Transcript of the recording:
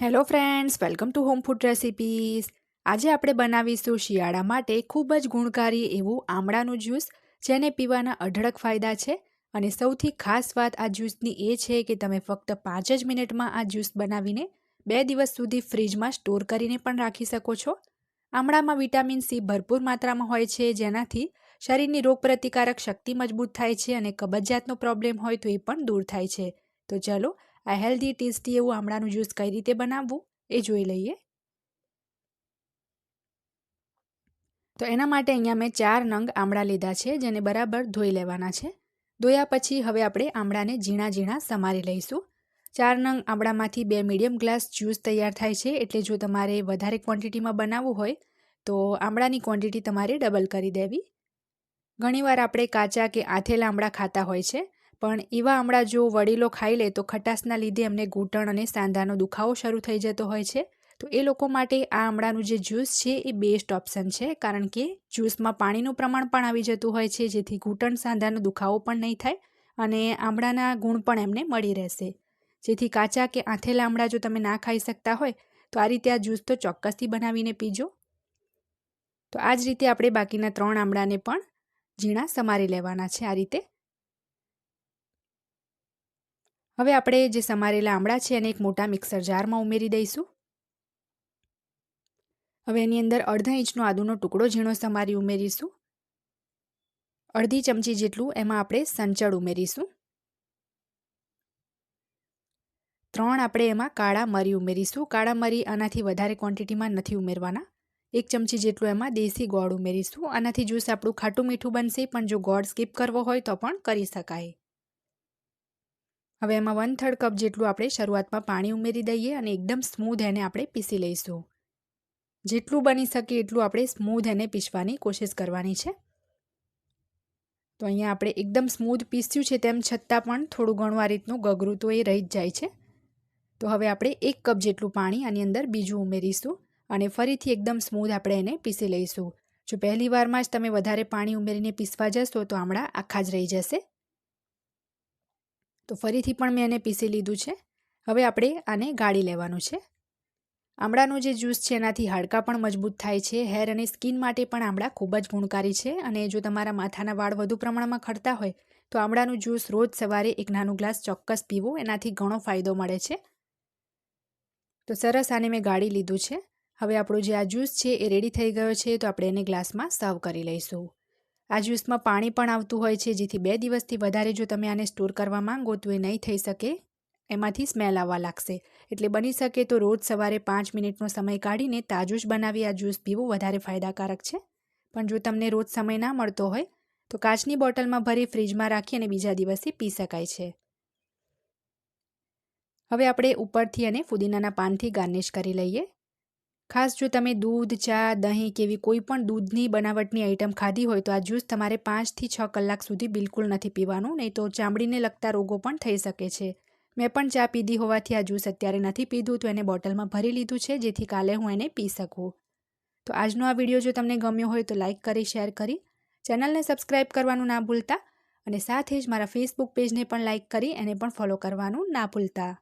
Hello friends, welcome to home food recipes. આજે આપણે બનાવીશું શિયાળા માટે ખૂબ જ ગુણકારી એવું આમળાનું જ્યુસ, જેને પીવાના અઢળક ફાયદા છે. અને સૌથી ખાસ વાત આ જ્યુસની એ છે કે તમે ફક્ત પાંચ જ મિનિટમાં આ જ્યુસ બનાવીને બે દિવસ સુધી ફ્રીજમાં સ્ટોર કરીને પણ રાખી શકો છો. આમળામાં વિટામિન સી ભરપૂર માત્રામાં હોય છે, જેનાથી શરીરની રોગપ્રતિકારક શક્તિ મજબૂત થાય છે અને કબજિયાતનો પ્રોબ્લેમ હોય તો એ પણ દૂર થાય છે. તો ચલો આ હેલ્ધી ટેસ્ટી એવું આમળાનું જ્યુસ કઈ રીતે બનાવવું એ જોઈ લઈએ. તો એના માટે અહીંયા મેં ચાર નંગ આમળા લીધા છે, જેને બરાબર ધોઈ લેવાના છે. ધોયા પછી હવે આપણે આમળાને ઝીણા ઝીણા સમારી લઈશું. ચાર નંગ આમળામાંથી બે મીડિયમ ગ્લાસ જ્યુસ તૈયાર થાય છે, એટલે જો તમારે વધારે ક્વોન્ટિટીમાં બનાવવું હોય, તો આમળાની ક્વોન્ટિટી તમારે ડબલ કરી દેવી. ઘણીવાર આપણે કાચા કે આથેલા આમળા ખાતા હોય છે પણ એવા આમળા જો વડીલો ખાઈ લે તો ખટાશના લીધે એમને ઘૂંટણ અને સાંધાનો દુખાવો શરૂ થઈ જતો હોય છે. તો એ લોકો માટે આ આમળાનું જે જ્યુસ છે એ બેસ્ટ ઓપ્શન છે, કારણ કે જ્યુસમાં પાણીનું પ્રમાણ પણ આવી જતું હોય છે, જેથી ઘૂંટણ સાંધાનો દુખાવો પણ નહીં થાય અને આમળાના ગુણ પણ એમને મળી રહેશે. જેથી કાચા કે આથેલા આમળા જો તમે ના ખાઈ શકતા હોય, તો આ રીતે આ જ્યુસ તો ચોક્કસથી બનાવીને પીજો. તો આ જ રીતે આપણે બાકીના ત્રણ આમળાને પણ ઝીણા સમારી લેવાના છે આ રીતે. હવે આપણે જે સમારેલા આમળા છે એને એક મોટા મિક્સર જારમાં ઉમેરી દઈશું. હવે એની અંદર અડધા ઇંચનો આદુનો ટુકડો ઝીણો સમારી ઉમેરીશું. અડધી ચમચી જેટલું એમાં આપણે સંચળ ઉમેરીશું. ત્રણ આપણે એમાં કાળા મરી ઉમેરીશું. કાળા મરી આનાથી વધારે ક્વોન્ટિટીમાં નથી ઉમેરવાના. એક ચમચી જેટલું એમાં દેશી ગોળ ઉમેરીશું. આનાથી જ્યુસ આપણું ખાટું મીઠું બનશે, પણ જો ગોળ સ્કીપ કરવો હોય તો પણ કરી શકાય. હવે એમાં વન થર્ડ કપ જેટલું આપણે શરૂઆતમાં પાણી ઉમેરી દઈએ અને એકદમ સ્મૂધ એને આપણે પીસી લઈશું. જેટલું બની શકે એટલું આપણે સ્મૂધ એને પીસવાની કોશિશ કરવાની છે. તો અહીંયા આપણે એકદમ સ્મૂધ પીસ્યું છે તેમ છતાં પણ થોડું ઘણું આ રીતનું ગગરું તો એ રહી જ જાય છે. તો હવે આપણે એક કપ જેટલું પાણી આની અંદર બીજું ઉમેરીશું અને ફરીથી એકદમ સ્મૂધ આપણે એને પીસી લઈશું. જો પહેલી વારમાં જ તમે વધારે પાણી ઉમેરીને પીસવા જશો તો આમળા આખા જ રહી જશે. તો ફરીથી પણ મેં એને પીસી લીધું છે. હવે આપણે આને ગાળી લેવાનું છે. આમળાનું જે જ્યુસ છે એનાથી હાડકાં પણ મજબૂત થાય છે. હેર અને સ્કિન માટે પણ આમળા ખૂબ જ ગુણકારી છે અને જો તમારા માથાના વાળ વધુ પ્રમાણમાં ખરતા હોય, તો આમળાનું જ્યુસ રોજ સવારે એક નાનું ગ્લાસ ચોક્કસ પીવો. એનાથી ઘણો ફાયદો મળે છે. તો સરસ આને મેં ગાળી લીધું છે. હવે આપણું જે આ જ્યુસ છે એ રેડી થઈ ગયો છે તો આપણે એને ગ્લાસમાં સર્વ કરી લઈશું. આ જ્યુસમાં પાણી પણ આવતું હોય છે, જેથી બે દિવસથી વધારે જો તમે આને સ્ટોર કરવા માંગો તો એ નહીં થઈ શકે. એમાંથી સ્મેલ આવવા લાગશે. એટલે બની શકે તો રોજ સવારે પાંચ મિનિટનો સમય કાઢીને તાજું જ બનાવી આ જ્યુસ પીવું, વધારે ફાયદાકારક છે. પણ જો તમને રોજ સમય ના મળતો હોય, તો કાચની બોટલમાં ભરી ફ્રીજમાં રાખી અને બીજા દિવસે પી શકાય છે. હવે આપણે ઉપરથી અને ફુદીનાના પાનથી ગાર્નિશ કરી લઈએ. ખાસ જો તમે દૂધ, ચા, દહીં કે એવી કોઈ પણ દૂધની બનાવટની આઇટમ ખાધી હોય તો આ જ્યુસ તમારે પાંચથી છ કલાક સુધી બિલકુલ નથી પીવાનું, નહીં તો ચામડીને લગતા રોગો પણ થઈ શકે છે. મેં પણ ચા પીધી હોવાથી આ જ્યુસ અત્યારે નથી પીધું, તો એને બોટલમાં ભરી લીધું છે, જેથી કાલે હું એને પી શકું. તો આજનો આ વીડિયો જો તમને ગમ્યો હોય તો લાઇક કરી શેર કરી, ચેનલને સબસ્ક્રાઇબ કરવાનું ના ભૂલતા, અને સાથે જ મારા ફેસબુક પેજને પણ લાઇક કરી, એને પણ ફોલો કરવાનું ના ભૂલતા.